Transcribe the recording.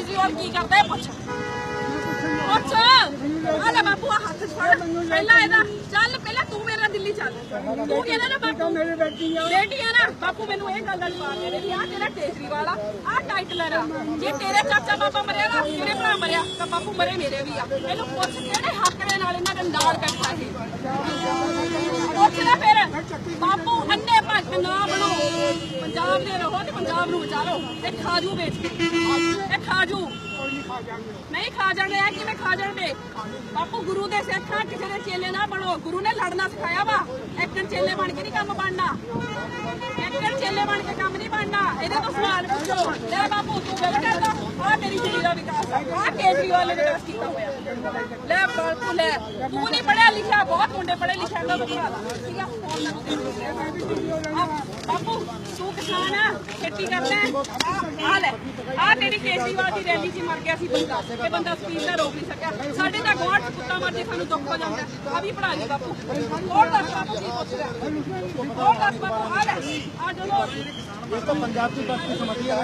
ਮਰਿਆ ਸੀ ਆ ਕੀ ਕਰਦਾ ਹੈ? ਪੁੱਛ। ਪੁੱਛ। ਆ ਲੈ ਬਾਪੂ ਆ ਹੱਥ 'ਚ ਫੜ। ਪਹਿਲਾਂ ਇਹਦਾ ਚੱਲ, ਪਹਿਲਾਂ ਤੂੰ ਮੇਰਾ ਦਿੱਲੀ ਚੱਲ। ਤੂੰ ਕਹਿੰਦਾ ਨਾ ਬਾਪੂ ਮੇਰੀ ਬੇਟੀ ਆ ਬੇਟੀ ਆ ਨਾ, ਬਾਪੂ ਮੈਨੂੰ ਇਹ ਗੱਲ ਦਾ ਜਵਾਬ ਦੇ ਦੇ ਵੀ ਆ ਤੇਰਾ ਕੇਜਰੀਵਾਲ ਆ ਆ ਟਾਈਟਲਰ ਆ। ਜੇ ਤੇਰੇ ਚਾਚਾ ਬਾਬਾ ਮਰਿਆ ਨਾ, ਤੇਰੇ ਭਰਾ ਮਰਿਆ, ਤਾਂ ਬਾਪੂ ਮਰੇ ਮੇਰੇ ਵੀ ਆ। ਇਹਨੂੰ ਪੁੱਛ ਕਿਹੜੇ ਹੱਕ ਦੇ ਨਾਲ ਇਹਨਾਂ ਦੇ ਨਾਲ ਬੈਠਾ ਸੀ ਪੁੱਛ ਲੈ ਫਿਰ ਬਾਪੂ ਅੰਨੇ ਭਗਤ ਨਾ ਬਣੋ ਪੰਜਾਬ ਦੇ ਰਹੋ ਤੇ ਪੰਜਾਬ ਨੂੰ ਬਚਾ ਲਓ ਇਹ ਖਾਜੂ ਵੇਚ। ਕੇ ਇਹ ਖਾਜੂ ਨਹੀਂ ਖਾ ਜਾਣੇ ਆ ਕਿਵੇਂ ਖਾ ਜਾਣਗੇ? ਬਾਪੂ ਗੁਰੂ ਦੇ ਸਿੱਖਾਂ ਕਿਸੇ ਦੇ ਚੇਲੇ ਨਾ ਬਣੋ ਗੁਰੂ ਨੇ ਲੜਨਾ ਸਿਖਾਇਆ ਵਾ। ਇੱਕ ਚੇਲੇ ਬਣ ਕੇ ਨਹੀਂ ਕੰਮ ਬਣਨਾ। ਇੱਕ ਚੇਲੇ ਬਣ ਕੇ ਕੰਮ ਨਹੀਂ ਬਣਨਾ। ਇਹਦੇ ਤੋਂ ਸਵਾਲ ਪੁੱਛੋ। ਲੈ ਬਾਪੂ ਤੂੰ ਗੱਲ ਕਰਦਾ ਆ ਤੇਰੀ ਜਿਹੜੀ ਦਾ ਵਿਕਾਸ ਆ। ਕੇਜਰੀਵਾਲ ਨੇ ਵਿਕਾਸ ਕੀਤਾ ਹੋਇਆ। ਲੈ ਬਾਪੂ ਲੈ। ਤੂੰ ਨਹੀਂ ਪੜਿਆ ਲਿਖਿਆ। ਬਹੁਤ ਮੁੰਡੇ ਪੜੇ ਲਿਖਿਆ ਦਾ। ਬੁਖਾ ਠੀਕ ਆ, ਬਾਪੂ ਤੂੰ ਕਿਸਾਨ ਆ ਖੇਤੀ ਕਰਦਾ ਆ ਲੈ ਆ ਤੇਰੀ ਕੇਜਰੀਵਾਲ ਦੀ ਰੈਲੀ 'ਚ ਮਰ ਗਿਆ ਸੀ ਬੰਦਾ ਇਹ ਬੰਦਾ ਸਪੀਡ ਦਾ ਰੋਕ ਨਹੀਂ ਸਕਿਆ ਸਾਡੇ ਤਾਂ ਗਵਾਂਢ 'ਚ ਕੁੱਤਾ ਮਰਦੇ ਸਾਨੂੰ ਦੁੱਖ ਹੋ ਜਾਂਦਾ ਆ ਵੀ ਪੜਾ ਲਈ ਬਾਪੂ ਹੋਰ ਦੱਸ ਬਾਪੂ ਕੀ ਪੁੱਛਦਾ ਹੋਰ ਦੱਸ ਬਾਪੂ ਆ ਲੈ ਆ ਜਦੋਂ ਇਹ ਤਾਂ ਪੰਜਾਬ ਦੀ ਬਸਤੀ ਸਮਝੀ ਹੈ